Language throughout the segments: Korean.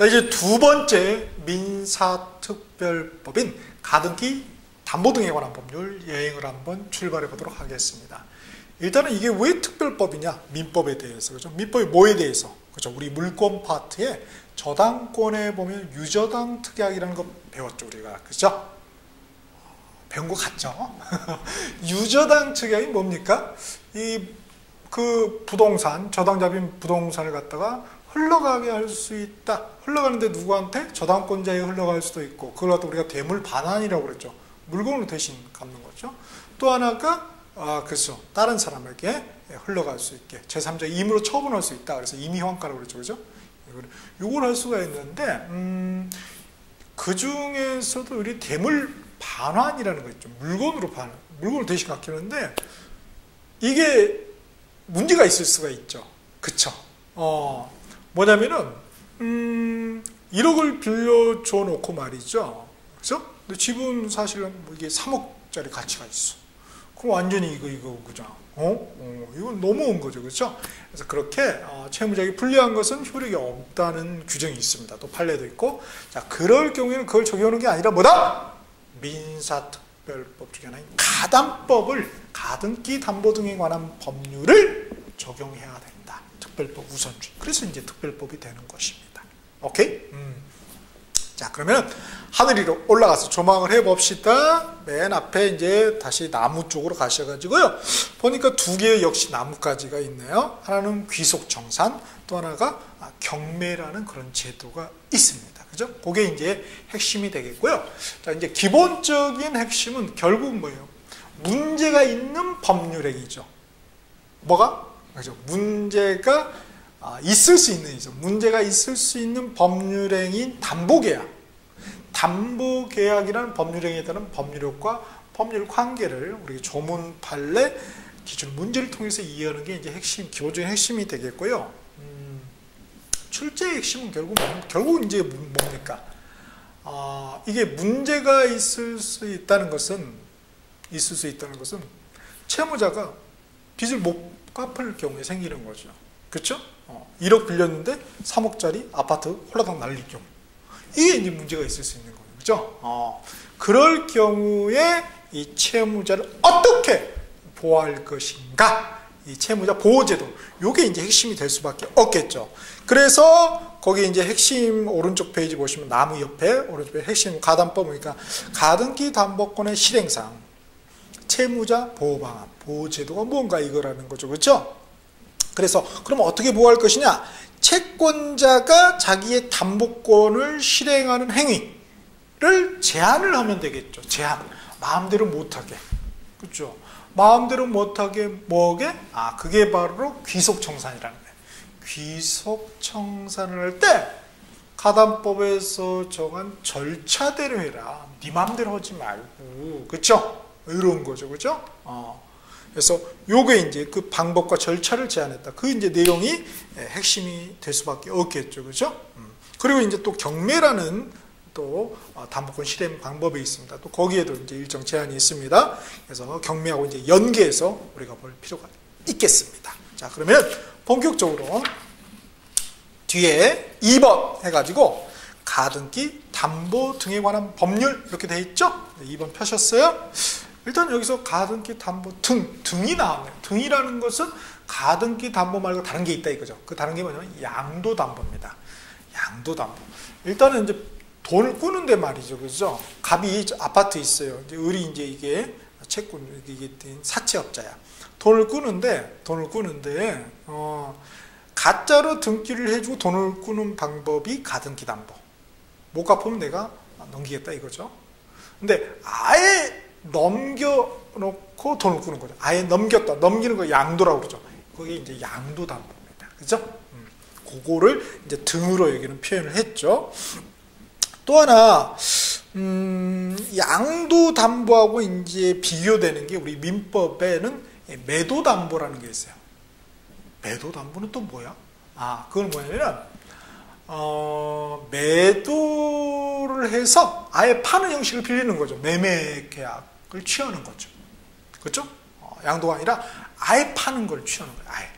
자, 이제 두 번째 민사특별법인 가등기 담보 등에 관한 법률 여행을 한번 출발해 보도록 하겠습니다. 일단은 이게 왜 특별법이냐? 민법에 대해서. 그죠? 민법이 뭐에 대해서? 그죠? 우리 물권 파트에 저당권에 보면 유저당 특약이라는 거 배웠죠, 우리가. 그죠? 배운 거 같죠? 유저당 특약이 뭡니까? 이 그 부동산, 저당자빈 부동산을 갖다가 흘러가게 할 수 있다. 흘러가는데 누구한테? 저당권자에 흘러갈 수도 있고, 그걸 갖다 우리가 대물 반환이라고 그랬죠. 물건을 대신 갚는 거죠. 또 하나가 아, 그렇죠. 다른 사람에게 흘러갈 수 있게 제3자 임으로 처분할 수 있다. 그래서 임의환가라고 그랬죠. 그죠? 이걸 할 수가 있는데 음, 그 중에서도 우리 대물 반환이라는 거 있죠. 물건으로 반환. 물건을 대신 갚히는데 이게 문제가 있을 수가 있죠. 그쵸? 어, 뭐냐면은 음, 1억을 빌려줘 놓고 말이죠. 그죠? 근데 집은 사실은 뭐 이게 3억짜리 가치가 있어. 그럼 완전히 이거 이거 그죠? 어? 어 이건 넘어온 거죠, 그렇죠? 그래서 그렇게 어, 채무자에게 불리한 것은 효력이 없다는 규정이 있습니다. 또 판례도 있고, 자 그럴 경우에는 그걸 적용하는 게 아니라 뭐다? 민사특별법 중에 하나인 가담법을 가등기 담보 등에 관한 법률을 적용해야 된다. 특별법 우선주의. 그래서 이제 특별법이 되는 것입니다. 오케이? 음. 자, 그러면 하늘 위로 올라가서 조망을 해 봅시다. 맨 앞에 이제 다시 나무 쪽으로 가셔가지고요. 보니까 두 개의 역시 나뭇가지가 있네요. 하나는 귀속 정산, 또 하나가 경매라는 그런 제도가 있습니다. 그죠? 그게 이제 핵심이 되겠고요. 자, 이제 기본적인 핵심은 결국 뭐예요? 문제가 있는 법률행위죠. 뭐가? 그죠? 문제가 아, 있을 수 있는 이죠. 문제가 있을 수 있는 법률행위인 담보계약. 담보계약이라는 법률행위에 따른 법률효과, 법률 관계를 우리 조문 판례 기준 문제를 통해서 이해하는 게 이제 핵심, 기본적인 핵심이 되겠고요. 음, 출제의 핵심은 결국 결국 이제 뭡니까? 아, 이게 문제가 있을 수 있다는 것은 있을 수 있다는 것은 채무자가 빚을 못 갚을 경우에 생기는 거죠. 그렇죠? 어, 1억 빌렸는데 3억짜리 아파트 홀라당 날릴 경우. 이게 이제 문제가 있을 수 있는 거예요. 그죠? 어, 그럴 경우에 이 채무자를 어떻게 보호할 것인가? 이 채무자 보호제도. 요게 이제 핵심이 될 수밖에 없겠죠. 그래서 거기 이제 핵심 오른쪽 페이지 보시면 나무 옆에 오른쪽 에 핵심 가담법 그러니까 가등기 담보권의 실행상 채무자 보호 방안, 보호 제도가 뭔가 이거라는 거죠. 그렇죠? 그래서 그럼 어떻게 보호할 것이냐? 채권자가 자기의 담보권을 실행하는 행위를 제한을 하면 되겠죠. 제한. 마음대로 못하게. 그렇죠? 마음대로 못하게 뭐게? 아, 그게 바로 귀속청산이라는 거예요. 귀속청산을 할 때 가담법에서 정한 절차대로 해라. 네 마음대로 하지 말고. 그렇죠? 이런 거죠. 그렇죠? 어. 그래서 요게 이제 그 방법과 절차를 제안했다. 그 이제 내용이 핵심이 될 수밖에 없겠죠. 그죠? 음. 그리고 이제 또 경매라는 또 어, 담보권 실행 방법이 있습니다. 또 거기에도 이제 일정 제한이 있습니다. 그래서 경매하고 이제 연계해서 우리가 볼 필요가 있겠습니다. 자, 그러면 본격적으로 뒤에 2번 해가지고 가등기, 담보 등에 관한 법률 이렇게 돼 있죠? 2번 펴셨어요? 일단 여기서 가등기 담보 등, 등이 나왔네요. 등이라는 것은 가등기 담보 말고 다른 게 있다 이거죠. 그 다른 게 뭐냐면 양도 담보입니다. 양도 담보. 일단은 이제 돈을 꾸는데 말이죠. 그죠? 갑이 아파트 있어요. 이제 을이 이제 이게 채권, 이게 사채업자야. 돈을 꾸는데, 돈을 꾸는데, 어, 가짜로 등기를 해주고 돈을 꾸는 방법이 가등기 담보. 못 갚으면 내가 넘기겠다 이거죠. 근데 아예 넘겨놓고 돈을 꾸는 거죠. 아예 넘겼다. 넘기는 거 양도라고 그러죠. 그게 이제 양도 담보입니다. 그죠? 음. 그거를 이제 등으로 여기는 표현을 했죠. 또 하나, 음, 양도 담보하고 이제 비교되는 게 우리 민법에는 매도 담보라는 게 있어요. 매도 담보는 또 뭐야? 아, 그건 뭐냐면, 어, 매도를 해서 아예 파는 형식을 빌리는 거죠. 매매 계약 을 취하는 거죠. 그렇죠? 어, 양도가 아니라 아예 파는 걸 취하는 거예요. 아예.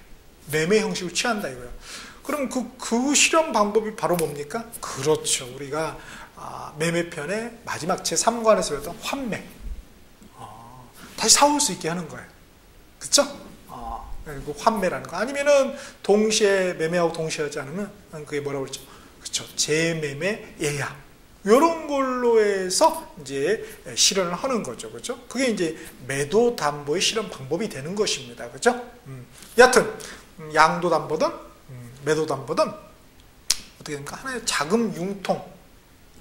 매매 형식을 취한다 이거예요. 그럼 그, 그 실현 방법이 바로 뭡니까? 그렇죠. 우리가 아, 매매편의 마지막 제 3관에서 배웠던 환매. 아, 다시 사올 수 있게 하는 거예요. 그쵸? 아, 그리고 환매라는 거. 아니면은 동시에 매매하고 동시에 하지 않으면 그게 뭐라고 그랬죠? 그쵸. 재매매 예약. 이런 걸로 해서 이제 실현을 하는 거죠. 그죠? 그게 이제 매도 담보의 실현 방법이 되는 것입니다. 그죠? 음. 여하튼, 음, 양도 담보든, 음, 매도 담보든, 어떻게 됩니까? 하나의 자금 융통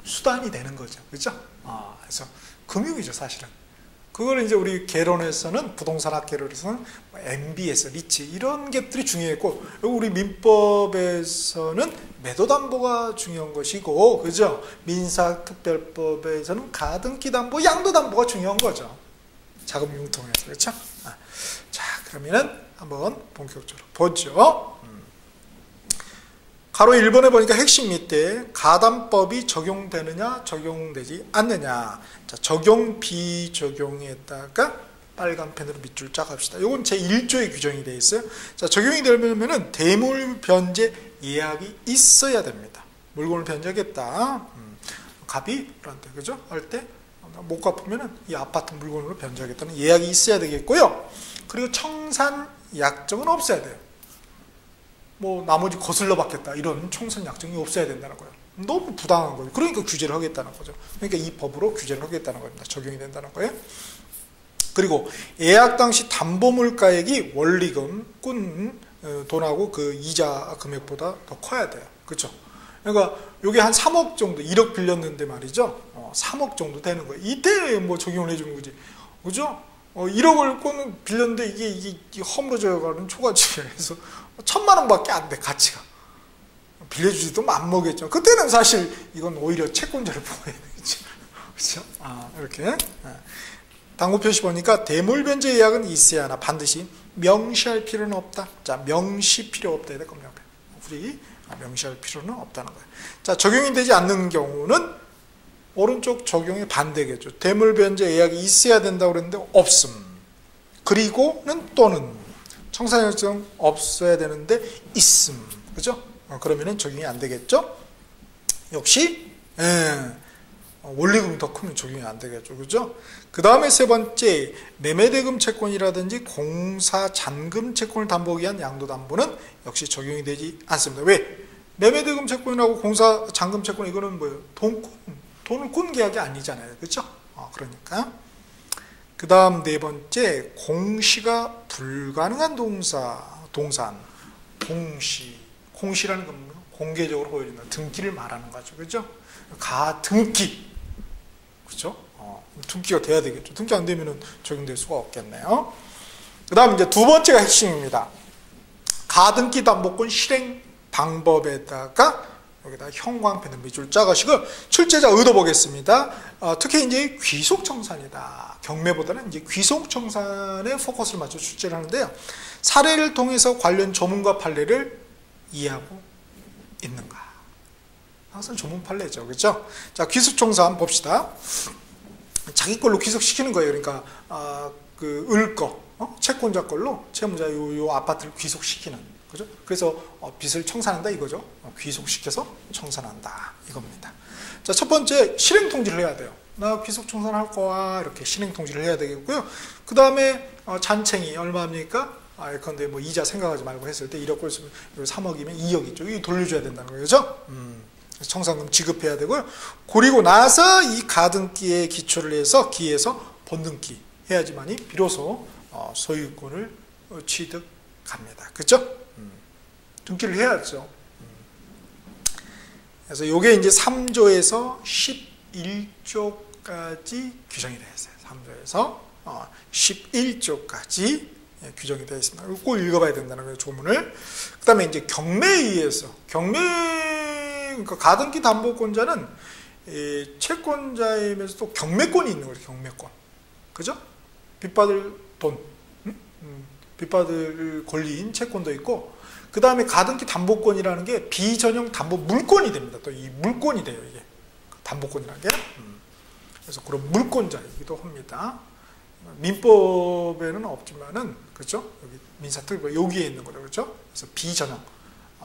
수단이 되는 거죠. 그죠? 아, 그래서 금융이죠, 사실은. 그걸 이제 우리 개론에서는 부동산 학 개론에서는 MBS, 리치 이런 것들이 중요했고 우리 민법에서는 매도담보가 중요한 것이고 그죠? 민사특별법에서는 가등기담보, 양도담보가 중요한 거죠. 자금 융통에서 그렇죠? 아, 자 그러면은 한번 본격적으로 보죠. 가로 1번에 보니까 핵심 밑에 가담법이 적용되느냐 적용되지 않느냐 자, 적용 비적용에다가 빨간 펜으로 밑줄 쫙 합시다. 이건 제 1조에 규정이 되어 있어요. 자, 적용이 되려면 대물 변제 예약이 있어야 됩니다. 물건을 변제하겠다. 음, 갑이 그런데 그죠? 할 때 못 갚으면 이 아파트 물건으로 변제하겠다는 예약이 있어야 되겠고요. 그리고 청산 약정은 없어야 돼요. 뭐 나머지 거슬러 받겠다 이런 총선 약정이 없어야 된다는 거예요. 너무 부당한 거죠. 그러니까 규제를 하겠다는 거죠. 그러니까 이 법으로 규제를 하겠다는 겁니다. 적용이 된다는 거예요. 그리고 예약 당시 담보물가액이 원리금, 꾼 어, 돈하고 그 이자 금액보다 더 커야 돼요. 그렇죠? 그러니까 이게 한 3억 정도, 1억 빌렸는데 말이죠. 어, 3억 정도 되는 거예요. 이때 뭐 적용을 해주는 거지. 그죠? 어, 1억을 꾼 빌렸는데 이게, 이게 허물어져 가는 초과집에서 천만 원밖에 안 돼, 가치가. 빌려주지도 맘먹겠죠. 그때는 사실 이건 오히려 채권자를 보호해야 되겠죠. 그렇죠? 아, 이렇게. 네. 당구 표시 보니까 대물 변제 예약은 있어야 하나 반드시 명시할 필요는 없다. 자, 명시 필요 없다. 이럴 겁니다. 우리 명시할 필요는 없다는 거예요. 자, 적용이 되지 않는 경우는 오른쪽 적용이 반대겠죠. 대물 변제 예약이 있어야 된다고 그랬는데 없음. 그리고는 또는 청산일정 없어야 되는데 있음. 그죠? 어, 그러면은 적용이 안 되겠죠? 역시 예, 원리금이 더 크면 적용이 안 되겠죠. 그죠? 그 다음에 세 번째 매매대금 채권이라든지 공사 잔금 채권을 담보하기 위한 양도 담보는 역시 적용이 되지 않습니다. 왜? 매매대금 채권이라고 공사 잔금 채권 이거는 뭐예요? 돈, 돈을 꾼 계약이 아니잖아요. 그렇죠? 어, 그러니까 그 다음 네 번째 공시가 불가능한 동사 동산. 공시. 공시라는 건 공개적으로 보여준다. 등기를 말하는 거죠. 그죠? 가 등기. 그죠? 어, 등기가 돼야 되겠죠. 등기 안 되면은 적용될 수가 없겠네요. 그 다음 이제 두 번째가 핵심입니다. 가등기 담보권 실행 방법에다가 여기다 형광펜을 밑줄 짜가시고 출제자 의도 보겠습니다. 어, 특히 이제 귀속청산이다. 경매보다는 이제 귀속청산에 포커스를 맞춰 출제를 하는데요. 사례를 통해서 관련 조문과 판례를 이해하고 있는가. 항상 조문 판례죠. 그렇죠? 자, 귀속청산 봅시다. 자기 걸로 귀속시키는 거예요. 그러니까 어, 그 을 거, 어? 채권자 걸로 채무자 요, 요 아파트를 귀속시키는 그죠? 그래서 어, 빚을 청산한다 이거죠. 어, 귀속시켜서 청산한다 이겁니다. 자, 첫 번째 실행 통지를 해야 돼요. 나 귀속 청산할 거야 이렇게 실행 통지를 해야 되겠고요. 그 다음에 어, 잔챙이 얼마입니까? 아, 예컨대 뭐 이자 생각하지 말고 했을 때 1억 꼴으면 3억이면 2억이죠. 이 돌려줘야 된다는 거죠. 음, 청산금 지급해야 되고요. 그리고 나서 이 가등기에 기초를 해서 기에서 번등기 해야지만이 비로소 어, 소유권을 취득 합니다. 그죠? 등기를 해야죠. 그래서 이게 이제 3조에서 11조까지 규정이 되어 있어요. 3조에서 11조까지 어, 예, 규정이 되어 있습니다. 꼭 읽어봐야 된다는 거예요, 조문을. 그 다음에 이제 경매에 의해서, 경매, 그러니까 가등기 담보권자는 채권자임에서도 경매권이 있는 거죠, 경매권. 그죠? 빚받을 돈, 음? 빚받을 권리인 채권도 있고, 그 다음에 가등기 담보권이라는 게 비전형 담보 물권이 됩니다. 또 이 물권이 돼요, 이게. 담보권이라는 게. 음. 그래서 그런 물권자이기도 합니다. 민법에는 없지만은, 그죠? 여기 민사특법 여기에 있는 거죠. 그죠? 그래서 비전형.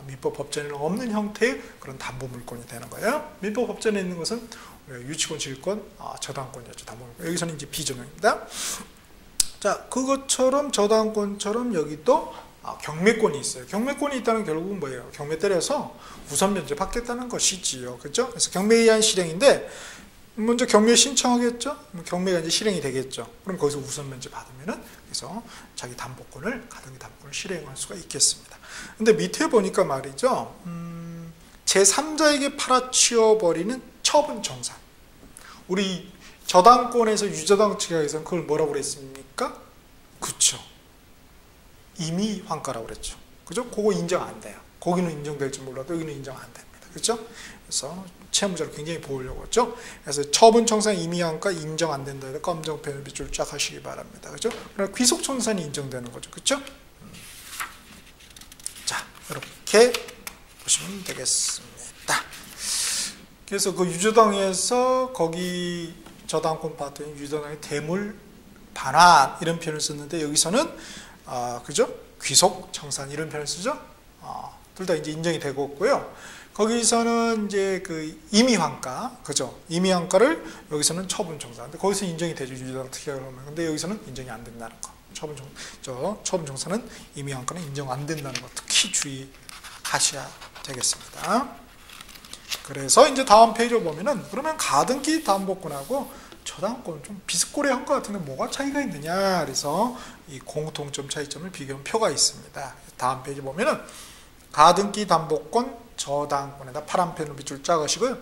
민법 법전에는 없는 형태의 그런 담보 물건이 되는 거예요. 민법 법전에 있는 것은 유치권, 질권, 저당권이었죠. 담보 물건. 여기서는 이제 비전형입니다. 자, 그것처럼 저당권처럼 여기도 경매권이 있어요. 경매권이 있다는 결국은 뭐예요? 경매 때려서 우선 면제 받겠다는 것이지요. 그죠? 그래서 경매에 의한 실행인데 먼저 경매 신청하겠죠? 경매가 이제 실행이 되겠죠. 그럼 거기서 우선 면제 받으면은 그래서 자기 담보권을 가등기 담보권을 실행할 수가 있겠습니다. 근데 밑에 보니까 말이죠. 음, 제3자에게 팔아치워 버리는 처분 정산. 우리 저당권에서 유저당 측에서는 그걸 뭐라고 그랬습니까? 그쵸. 이미 환가라고 그랬죠. 그죠? 그거 인정 안 돼요. 거기는 인정될지 몰라도 여기는 인정 안 됩니다. 그죠? 그래서 채무자를 굉장히 보려고 했죠. 그래서 처분 청산 임의한가 인정 안 된다 검정 펜을 쫙 하시기 바랍니다. 그죠? 그럼 귀속 청산이 인정되는 거죠. 그죠? 음. 자, 이렇게 보시면 되겠습니다. 그래서 그 유저당에서 거기 저당권 파트인 유저당의 대물 반환 이런 표현을 썼는데 여기서는 아, 그죠? 귀속 청산 이런 표현을 쓰죠. 아, 둘 다 이제 인정이 되고 있고요. 거기서는 이제 그 임의환가, 그죠? 임의환가를 여기서는 처분 청산. 근데 거기서 인정이 되죠. 유지당 특이하게 그러면. 근데 여기서는 인정이 안 된다는 거. 처분청, 저 처분청산은 임의환가는 인정 안 된다는 거 특히 주의하셔야 되겠습니다. 그래서 이제 다음 페이지를 보면은 그러면 가등기 담보권하고 저당권 좀 비슷고래한 것 같은데 뭐가 차이가 있느냐 그래서 이 공통점 차이점을 비교한 표가 있습니다. 다음 페이지 보면은 가등기 담보권 저당권에다 파란 펜으로 밑줄 짜가시고요.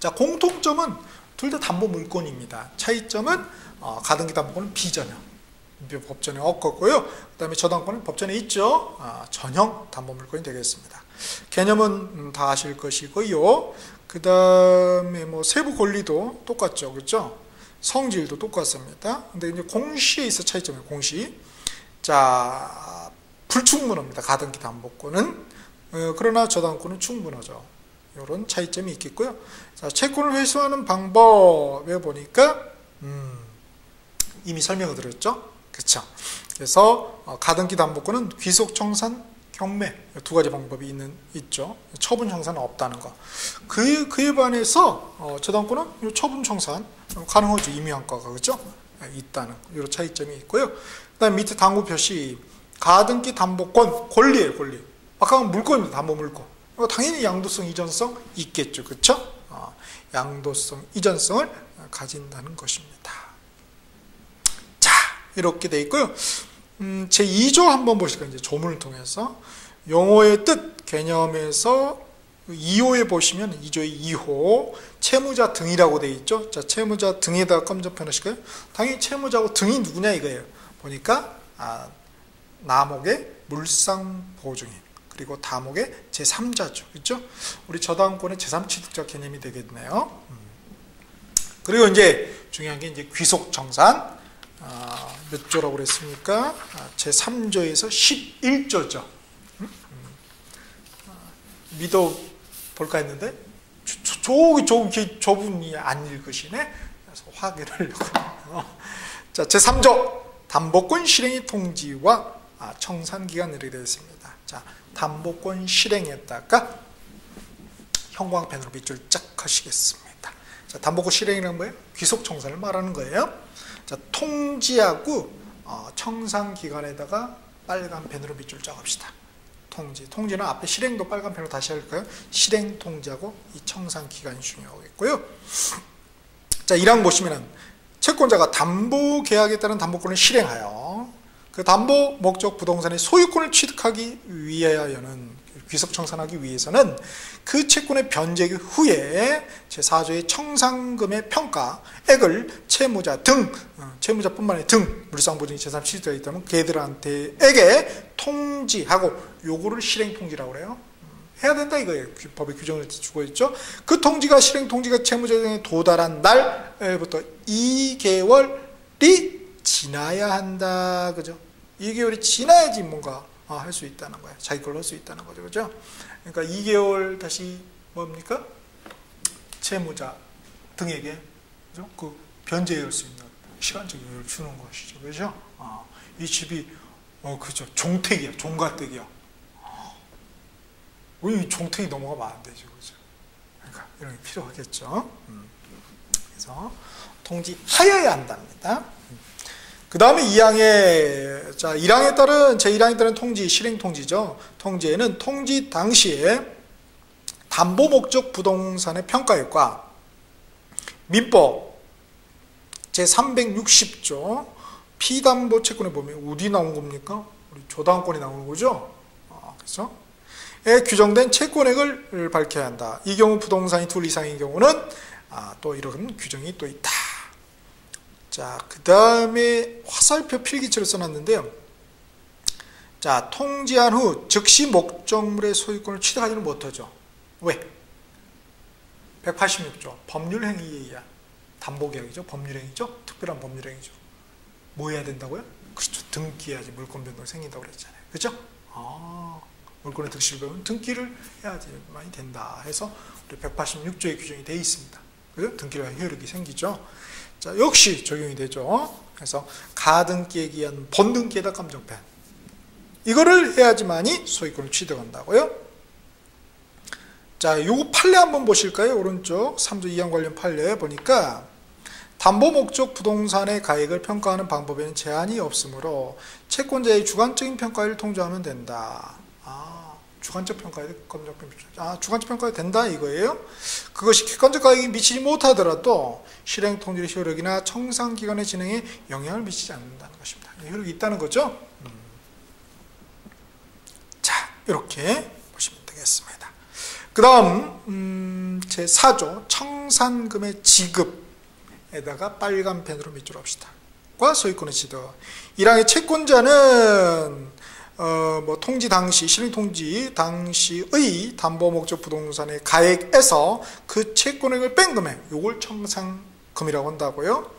자, 공통점은 둘 다 담보 물건입니다. 차이점은 어, 가등기 담보권은 비전형, 법전에 없었고요. 그 다음에 저당권은 법전에 있죠. 어, 전형 담보 물건이 되겠습니다. 개념은 음, 다 아실 것이고요. 그 다음에 뭐 세부 권리도 똑같죠. 그렇죠? 성질도 똑같습니다. 근데 이제 공시에 있어 차이점이 공시. 자, 불충분합니다. 가등기 담보권은 어, 그러나 저당권은 충분하죠. 이런 차이점이 있겠고요. 자, 채권을 회수하는 방법에 보니까 음, 이미 설명을 드렸죠. 그렇죠. 그래서 어, 가등기 담보권은 귀속 청산 경매 두 가지 방법이 있는 있죠. 처분 청산은 없다는 거. 그 그에 반해서 어, 저당권은 처분 청산 가능하죠. 임의한가가 그렇죠. 있다는 이런 차이점이 있고요. 그다음 밑에 당구 표시 가등기 담보권 권리예요, 권리. 아까 물건입니다. 담보 물건. 당연히 양도성, 이전성 있겠죠. 그렇죠? 어, 양도성, 이전성을 가진다는 것입니다. 자, 이렇게 돼 있고요. 음, 제 2조 한번 보실까요? 이제 조문을 통해서 용어의 뜻 개념에서 2호에 보시면 2조의 2호 채무자 등이라고 돼 있죠. 자, 채무자 등에다가 검정펜 하실까요? 당연히 채무자고 등이 누구냐 이거예요. 보니까 아, 남옥의 물상보증인 그리고 다목의 제3자죠. 그렇죠? 우리 저당권의 제3취득자 개념이 되겠네요. 음. 그리고 이제 중요한 게 이제 귀속정산 아, 몇 조라고 그랬습니까? 아, 제3조에서 11조죠. 음? 음. 아, 믿어 볼까 했는데 저기 저기 저분이 안 읽으시네. 그래서 확인을 자, 제3조 담보권 실행의 통지와 청산 기간을 있습니다. 자, 담보권 실행에다가 형광펜으로 밑줄 쫙 하시겠습니다. 자, 담보권 실행이란 뭐예요? 귀속 청산을 말하는 거예요. 자, 통지하고 어, 청산 기간에다가 빨간 펜으로 밑줄 쫙 합시다. 통지. 통지는 앞에 실행도 빨간 펜으로 다시 할까요? 실행 통지하고 이 청산 기간이 중요하겠고요. 자, 1항 보시면은 채권자가 담보 계약에 따른 담보권을 실행하여 그 담보 목적 부동산의 소유권을 취득하기 위하여는 귀속 청산하기 위해서는 그 채권의 변제 후에 제4조의 청산금의 평가액을 채무자 등 어, 채무자뿐만 아니라 등 물상보증이 제3취득되어 있다면 걔들한테에게 통지하고 요구를 실행 통지라고 그래요. 음, 해야 된다 이거예요. 법의 규정을 주고 있죠. 그 통지가 실행 통지가 채무자 등에 도달한 날부터 2개월이 지나야 한다. 그죠? 2개월이 지나야지 뭔가 아, 할 수 있다는 거예요. 자기 걸로 할 수 있다는 거죠. 그죠? 그러니까 2개월 다시 뭡니까? 채무자 등에게 그죠? 그 변제할 수 있는 시간적 여유를 주는 것이죠. 그죠? 아, 이 집이 어, 그죠. 종택이야. 종가택이야. 우리 종택이 넘어가면 안 되죠. 그죠? 그러니까 이런 게 필요하겠죠. 음. 그래서 통지하여야 한답니다. 그 다음에 2항에, 자, 1항에 따른, 제1항에 따른 통지, 실행 통지죠. 통지에는 통지 당시에 담보 목적 부동산의 평가액과 민법 제 360조 피담보 채권에 보면 어디 나온 겁니까? 우리 조당권이 나오는 거죠. 아, 그렇죠? 에 규정된 채권액을 밝혀야 한다. 이 경우 부동산이 둘 이상인 경우는 아, 또 이런 규정이 또 있다. 자, 그 다음에 화살표 필기체를 써놨는데요. 자, 통지한 후 즉시 목적물의 소유권을 취득하지는 못하죠. 왜? 186조 법률행위에 의한 담보계약이죠. 법률행위죠. 특별한 법률행위죠. 뭐 해야 된다고요? 그렇죠. 등기해야지 물권 변동 생긴다고 그랬잖아요. 그죠? 아, 물권의 득실 배우면 등기를 해야지 많이 된다 해서 우리 186조의 규정이 되어 있습니다. 그죠? 등기를 효력이 생기죠. 자, 역시 적용이 되죠. 그래서 가등기에 의한 본등기에다 감정펜. 이거를 해야지만이 소유권을 취득한다고요. 자, 요 판례 한번 보실까요? 오른쪽 3조 2항 관련 판례 보니까 담보 목적 부동산의 가액을 평가하는 방법에는 제한이 없으므로 채권자의 주관적인 평가를 통제하면 된다. 아, 주관적 평가에 객관적 아, 주관적 평가에 된다 이거예요. 그것이 객관적 가액이 미치지 못하더라도 실행 통지의 효력이나 청산 기관의 진행에 영향을 미치지 않는다는 것입니다. 효력이 있다는 거죠. 음. 자, 이렇게 보시면 되겠습니다. 그 다음 음, 제 4조 청산금의 지급에다가 빨간 펜으로 밑줄 합시다. 과 소유권의 지도. 1항의 채권자는 어, 뭐 통지 당시 실행 통지 당시의 담보 목적 부동산의 가액에서 그 채권액을 뺀 금액, 요걸 청산금이라고 한다고요.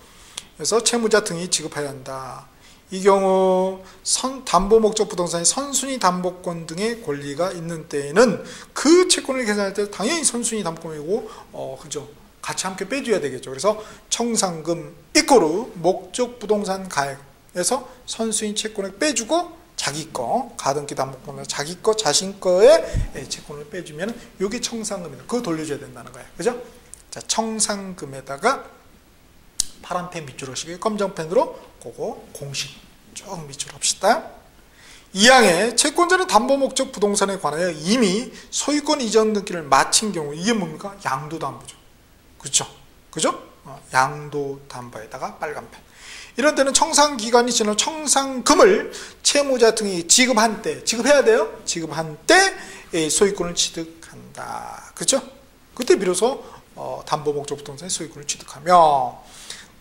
그래서 채무자 등이 지급해야 한다. 이 경우 선, 담보 목적 부동산의 선순위 담보권 등의 권리가 있는 때에는 그 채권을 계산할 때 당연히 선순위 담보권이고 어 그죠 같이 함께 빼줘야 되겠죠. 그래서 청산금 이꼬르 목적 부동산 가액에서 선순위 채권을 빼주고 자기 거 가등기 담보권을 자기 거 자신 거에 채권을 빼주면 이게 청산금이다. 그거 돌려줘야 된다는 거예요. 그죠? 자 청산금에다가 파란 펜 밑줄 하시고 검정 펜으로 그거 공식 쭉 밑줄 합시다. 이항에 채권자는 담보 목적 부동산에 관하여 이미 소유권 이전 등기를 마친 경우 이게 뭡니까? 양도담보죠. 그렇죠? 그죠? 어, 양도담보에다가 빨간 펜. 이런 때는 청산 기간이 지나 청산금을 채무자 등이 지급한 때, 지급해야 돼요? 지급한 때 소유권을 취득한다. 그렇죠? 그때 비로소 어, 담보 목적 부동산의 소유권을 취득하며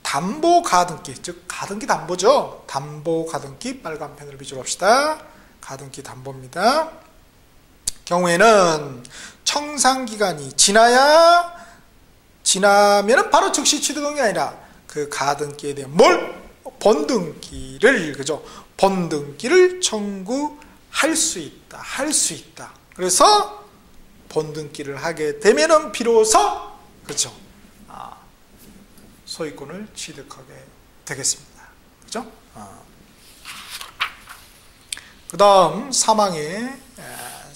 담보 가등기, 즉 가등기 담보죠. 담보 가등기 빨간 펜으로 비춰봅시다. 가등기 담보입니다. 경우에는 청산 기간이 지나야 지나면 바로 즉시 취득한 게 아니라 그 가등기에 대한 뭘? 번등기를 그죠? 번등기를 청구할 수 있다. 할 수 있다. 그래서 번등기를 하게 되면은 비로소 그렇죠. 아, 소유권을 취득하게 되겠습니다. 그죠? 아. 그 다음 사망의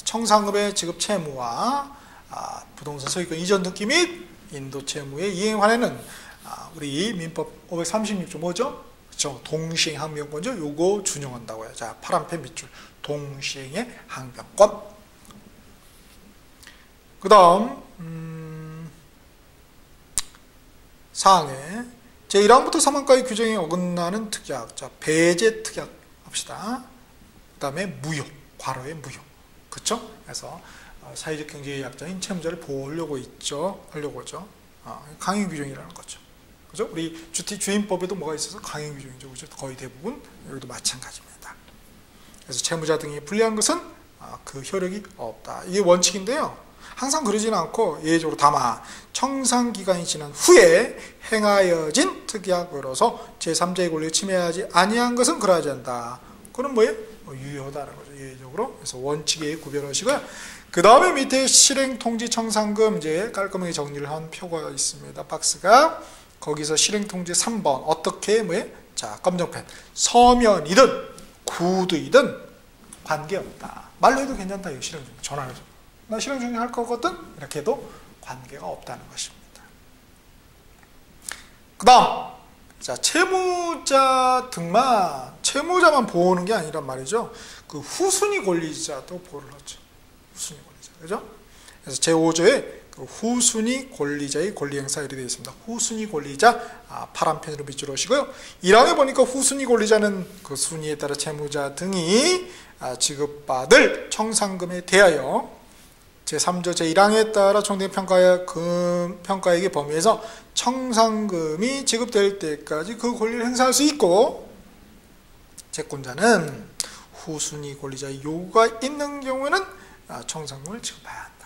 청산금의 지급 채무와 아, 부동산 소유권 이전 등기 및 인도 채무의 이행 관에는 아, 우리 민법 536조 뭐죠? 그렇죠? 동시행 항변권죠. 요거 준용한다고요. 자, 파란 펜 밑줄. 동시행의 항변권. 그 다음 음, 사항에 제1항부터 3항까지 규정에 어긋나는 특약. 자, 배제 특약 합시다. 그 다음에 무효. 과로의 무효. 그렇죠? 그래서 어, 사회적 경제의 약자인 채무자를 보호하려고 있죠. 하려고 하죠. 어, 강의 규정이라는 거죠. 그죠? 우리 주택 주인법에도 뭐가 있어서 강행 규정이죠. 그죠? 거의 대부분 여기도 마찬가지입니다. 그래서 채무자 등이 불리한 것은 아, 그 효력이 없다. 이게 원칙인데요. 항상 그러지는 않고 예외적으로 다만 청산 기간이 지난 후에 행하여진 특약으로서 제3자의 권리를 침해하지 아니한 것은 그러하지 않다. 그건 뭐예요? 뭐 유효하다는 거죠. 예외적으로. 그래서 원칙에 구별하시고요. 그 다음에 밑에 실행 통지 청산금 이제 깔끔하게 정리를 한 표가 있습니다. 박스가 거기서 실행통지 3번 어떻게 뭐에 자 검정펜 서면이든 구두이든 관계없다 말로 해도 괜찮다 이거 실행통지 전화해서 나 실행 중지할 거거든. 이렇게 해도 관계가 없다는 것입니다. 그 다음, 자, 채무자 등만, 채무자만 보호하는 게 아니란 말이죠. 그 후순위 권리자도 보호를 하죠. 후순위 권리자. 그죠? 그래서 제5조에 그 후순위 권리자의 권리 행사 이렇게 되어 있습니다. 후순위 권리자 아, 파란 펜으로 밑줄 오시고요. 1항에 보니까 후순위 권리자는 그 순위에 따라 채무자 등이 아, 지급받을 청산금에 대하여 제3조 제1항에 따라 총대 평가의 금 평가액의 범위에서 청산금이 지급될 때까지 그 권리를 행사할 수 있고 채권자는 후순위 권리자의 요구가 있는 경우에는 아, 청산금을 지급해야 한다.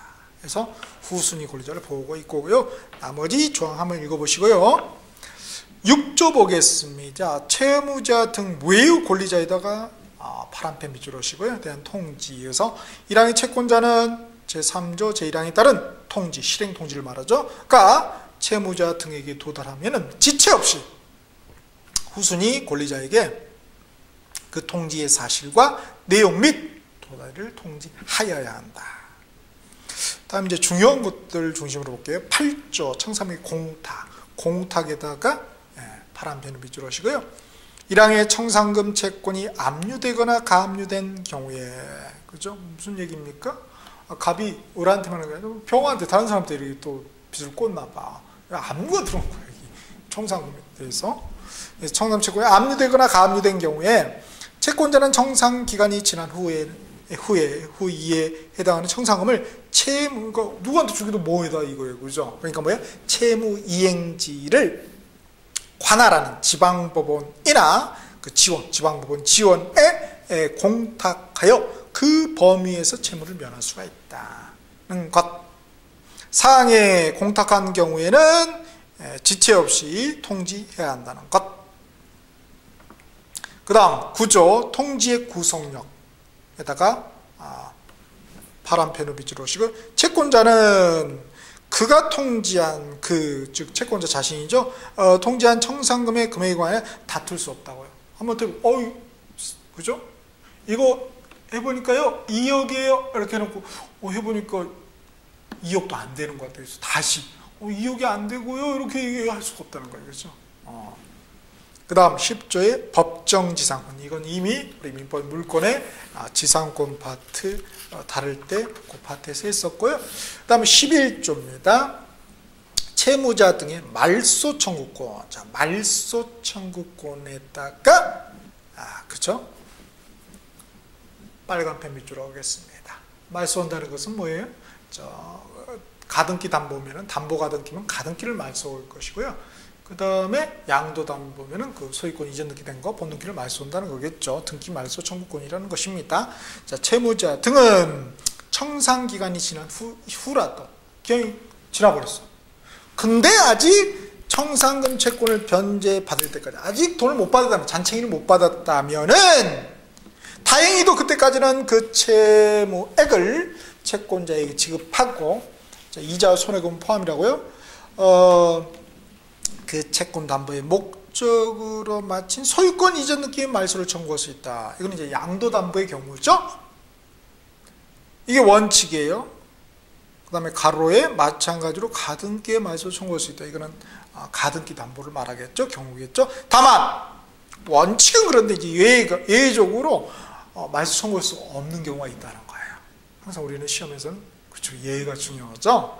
그래서 후순위 권리자를 보고 있고요. 나머지 조항 한번 읽어보시고요. 6조 보겠습니다. 채무자 등 외유 권리자에다가 아, 파란펜 밑줄 오시고요. 대한 통지에서 1항의 채권자는 제3조 제1항에 따른 통지, 실행 통지를 말하죠. 그러니까 채무자 등에게 도달하면 지체 없이 후순위 권리자에게 그 통지의 사실과 내용 및 도달을 통지하여야 한다. 다음 이제 중요한 것들 중심으로 볼게요. 8조 청산의 공탁, 공탁에다가 예, 파란 편을 밑줄 하시고요. 1항의 청산금 채권이 압류되거나 가압류된 경우에 그죠? 무슨 얘기입니까? 아, 갑이 을한테만 하는 게 아니라 병호한테 다른 사람들이 또 빚을 꽂나 봐. 압류가 들어온 거야. 청산금에 대해서. 청산 채권이 압류되거나 가압류된 경우에 채권자는 청산 기간이 지난 후에 후에 후이에 해당하는 청산금을 채무 그러니까 누구한테 주기도 뭐에다 이거예요, 그죠? 그러니까 뭐야? 채무 이행지를 관할하는 지방법원이나 그 지원, 지방법원 지원에 공탁하여 그 범위에서 채무를 면할 수가 있다는 것. 사항에 공탁한 경우에는 지체 없이 통지해야 한다는 것. 그 다음 구조 통지의 구속력에다가 아, 펜을 밑으로 오시고 채권자는 그가 통지한 그 즉 채권자 자신이죠 어, 통지한 청산금의 금액에 관해 다툴 수 없다고요. 한번 더 어, 그죠? 이거 해보니까요 2억이에요 이렇게 해놓고 어, 해보니까 2억도 안 되는 것 같아요. 다시 어, 2억이 안 되고요 이렇게 얘기할 수가 없다는 거예요. 그렇죠? 어. 그 다음 10조의 법정지상권 이건 이미 우리 민법 물권의 아, 지상권 파트 어, 다룰 때그 파트에서 했었고요. 그 다음에 11조입니다. 채무자 등의 말소 청구권. 자, 말소 청구권에다가 아, 그죠? 빨간 펜 밑줄로 하겠습니다. 말소 한다는 것은 뭐예요? 저 가등기 담보면은 담보 가등기면 가등기를 말소할 것이고요. 그 다음에 양도 담 보면은 그 소유권 이전 등기 된 거 본등기를 말소한다는 거겠죠. 등기 말소 청구권이라는 것입니다. 자, 채무자 등은 청산 기간이 지난 후, 후라도 기간이 지나버렸어. 근데 아직 청산금 채권을 변제 받을 때까지 아직 돈을 못 받았다면 잔챙이를 못 받았다면은 다행히도 그때까지는 그 채무액을 채권자에게 지급하고 이자 손해금 포함이라고요. 어, 그 채권 담보의 목적으로 마친 소유권 이전 느낌의 말소를 청구할 수 있다. 이건 이제 양도 담보의 경우죠. 이게 원칙이에요. 그 다음에 가로에 마찬가지로 가등기의 말소를 청구할 수 있다. 이거는 아, 가등기 담보를 말하겠죠. 경우겠죠. 다만 원칙은 그런데 이제 예외, 예외적으로 어, 말소 청구할 수 없는 경우가 있다는 거예요. 항상 우리는 시험에서는 그렇죠. 예의가 중요하죠.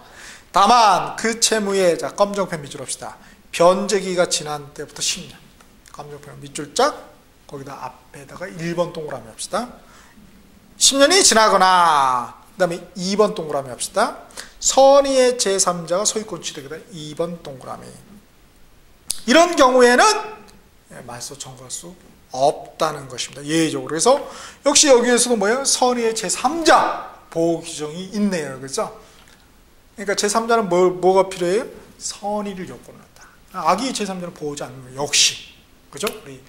다만 그 채무에 자 검정펜 밑줄 합시다. 변제기가 지난 때부터 10년. 검정펜 밑줄 짝 거기다 앞에다가 1번 동그라미 합시다. 10년이 지나거나 그 다음에 2번 동그라미 합시다. 선의의 제3자가 소유권 취득이다. 2번 동그라미. 이런 경우에는 예, 말소 청구할 수 없다는 것입니다. 예외적으로. 그래서 역시 여기에서도 뭐예요? 선의의 제3자 보호 규정이 있네요. 그죠? 그러니까 제3자는 뭐, 뭐가 필요해요? 선의를 한다. 악의 제3자는 보호지 않는 거예요. 역시. 그죠? 우리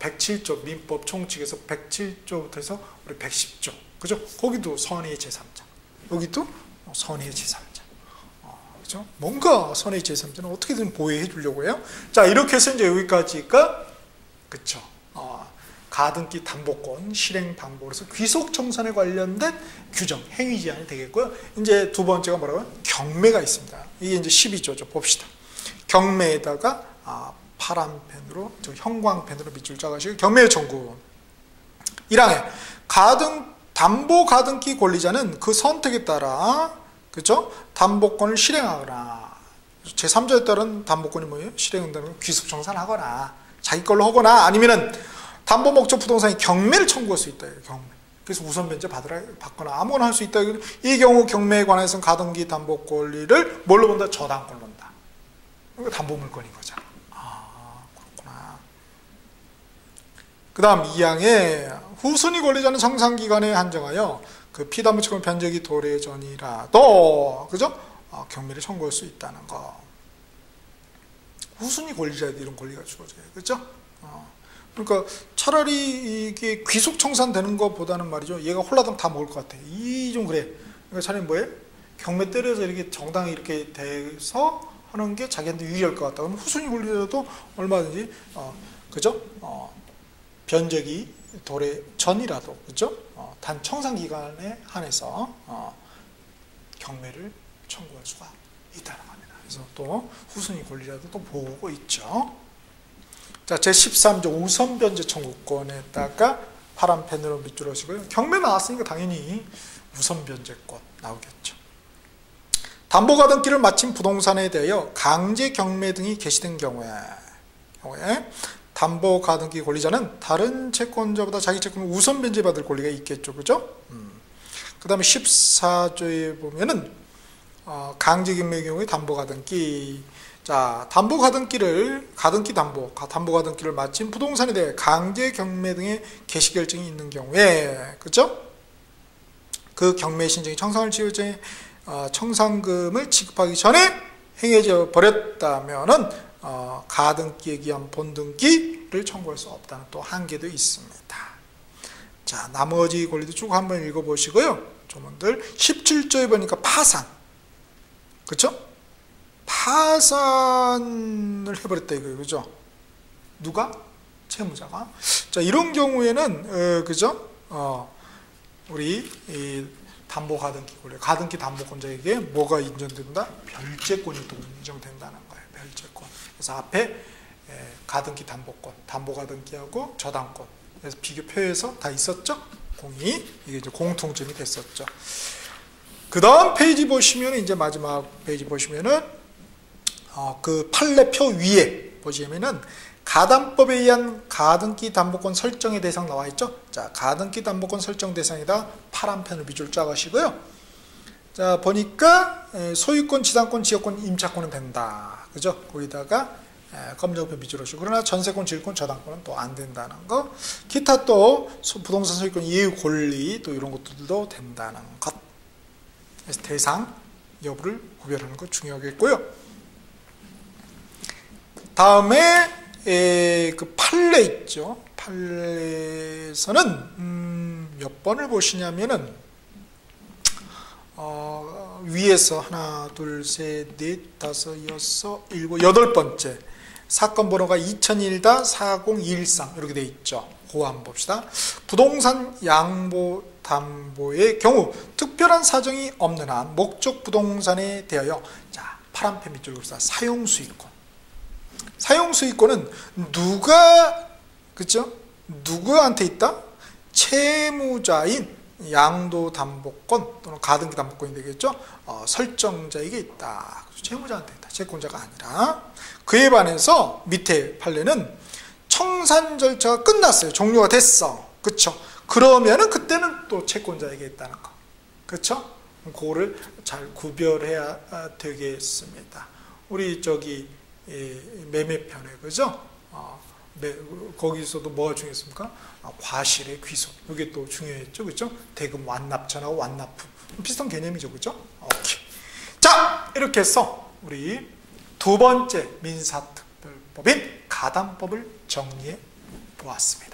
107조 아, 민법 총칙에서 107조부터 해서 우리 110조. 그죠? 거기도 선의의 제3자. 여기도 선의의 제3자. 어, 그죠? 뭔가 선의 제3자는 어떻게든 보호해 주려고 해요. 자, 이렇게 해서 이제 여기까지가 그쵸. 가등기 담보권 실행 방법으로서 귀속 청산에 관련된 규정, 행위 제한이 되겠고요. 이제 두 번째가 뭐라고요? 경매가 있습니다. 이게 이제 12조 죠. 봅시다. 경매에다가 아, 파란 펜으로, 저 형광펜으로 밑줄 짜가시고 경매 청구. 1항에 가등 담보 가등기 권리자는 그 선택에 따라 그죠? 담보권을 실행하거나 제3자에 따른 담보권이 뭐예요? 실행한다는 귀속 청산 하거나 자기 걸로 하거나 아니면은 담보 목적 부동산이 경매를 청구할 수 있다. 경매. 그래서 우선 변제 받으라 받거나 아무거나 할 수 있다. 이 경우 경매에 관해서는 가등기 담보 권리를 뭘로 본다? 저당권로. 이거 담보 물건인 거잖아. 아 그렇구나. 그 다음 2항에 후순위 권리자는 정상 기간에 한정하여 그 피담보채권 변제기 도래 전이라도 그죠? 어, 경매를 청구할 수 있다는 거. 후순위 권리자들 이런 권리가 주어져요. 그죠? 어. 그러니까 차라리 이게 귀속 청산되는 것보다는 말이죠. 얘가 홀라당 다 먹을 것 같아. 이 좀 그래. 그러니까 차라리 뭐예요? 경매 때려서 이렇게 정당이 이렇게 돼서 하는 게 자기한테 유리할 것 같다. 그러면 후순위 권리자도 얼마든지 어, 그죠? 어, 변제기 도래 전이라도 그죠? 어, 단 청산 기간에 한해서 어, 경매를 청구할 수가 있다는 겁니다. 그래서 또 후순위 권리자도 또 보고 있죠. 자, 제13조 우선 변제 청구권에다가 파란 펜으로 밑줄 하시고요. 경매 나왔으니까 당연히 우선 변제권 나오겠죠. 담보 가등기를 마친 부동산에 대하여 강제 경매 등이 개시된 경우에, 경우에 담보 가등기 권리자는 다른 채권자보다 자기 채권을 우선 변제받을 권리가 있겠죠. 그죠? 음. 그 다음에 14조에 보면은 어, 강제 경매의 경우에 담보 가등기 자, 담보 가등기를 가등기 담보, 담보 가등기를 마친 부동산에 대해 강제 경매 등의 개시 결정이 있는 경우에 그죠? 그 경매 신청이 청산을 지어져 어, 청산금을 지급하기 전에 행해져 버렸다면은 어, 가등기에 기한 본등기를 청구할 수 없다는 또 한계도 있습니다. 자, 나머지 권리도 쭉 한번 읽어보시고요. 조문들 17조에 보니까 파산, 그렇죠? 파산을 해버렸다 이거예요. 그죠? 누가? 채무자가. 자, 이런 경우에는, 어, 그죠? 어, 우리, 담보 가등기 권리, 가등기 담보권자에게 뭐가 인정된다? 별채권이 또 인정된다는 거예요. 별채권. 그래서 앞에 가등기 담보권, 담보 가등기하고 저당권. 그래서 비교표에서 다 있었죠? 공이. 이게 이제 공통점이 됐었죠. 그 다음 페이지 보시면, 이제 마지막 페이지 보시면은, 어, 그 판례표 위에 보시면은 가담법에 의한 가등기 담보권 설정의 대상 나와 있죠. 자, 가등기 담보권 설정 대상이다. 파란 펜을 밑줄 짜가시고요. 자, 보니까 소유권, 지상권, 지역권, 임차권은 된다. 그죠? 거기다가 검정펜 밑줄 하시고 그러나 전세권, 질권, 저당권은 또 안 된다는 거. 기타 또 부동산 소유권 예우 권리 또 이런 것들도 된다는 것. 그래서 대상 여부를 구별하는 것 중요하겠고요. 다음에 에, 그 판례 있죠. 판례에서는 음, 몇 번을 보시냐면은 어, 위에서 하나, 둘, 셋, 넷, 다섯, 여섯, 일곱, 여덟 번째 사건 번호가 2001다 4013 이렇게 돼 있죠. 그거 봅시다. 부동산 양보 담보의 경우 특별한 사정이 없는 한 목적 부동산에 대하여 자 파란 펜 밑줄 그립 사용 수익권 사용 수익권은 누가 그죠? 누구한테 있다? 채무자인 양도담보권 또는 가등기 담보권이 되겠죠. 어, 설정자에게 있다. 채무자한테 있다. 채권자가 아니라 그에 반해서 밑에 판례는 청산 절차가 끝났어요. 종료가 됐어. 그렇죠? 그러면은 그때는 또 채권자에게 있다는 거. 그렇죠? 그거를 잘 구별해야 되겠습니다. 우리 저기 매매편에 그죠? 어, 매, 거기서도 뭐가 중요했습니까? 아, 과실의 귀속 이게 또 중요했죠, 그죠? 대금 완납전하고 완납품 비슷한 개념이죠, 그죠? 오케이. 자 이렇게 해서 우리 두 번째 민사특별법인 가담법을 정리해 보았습니다.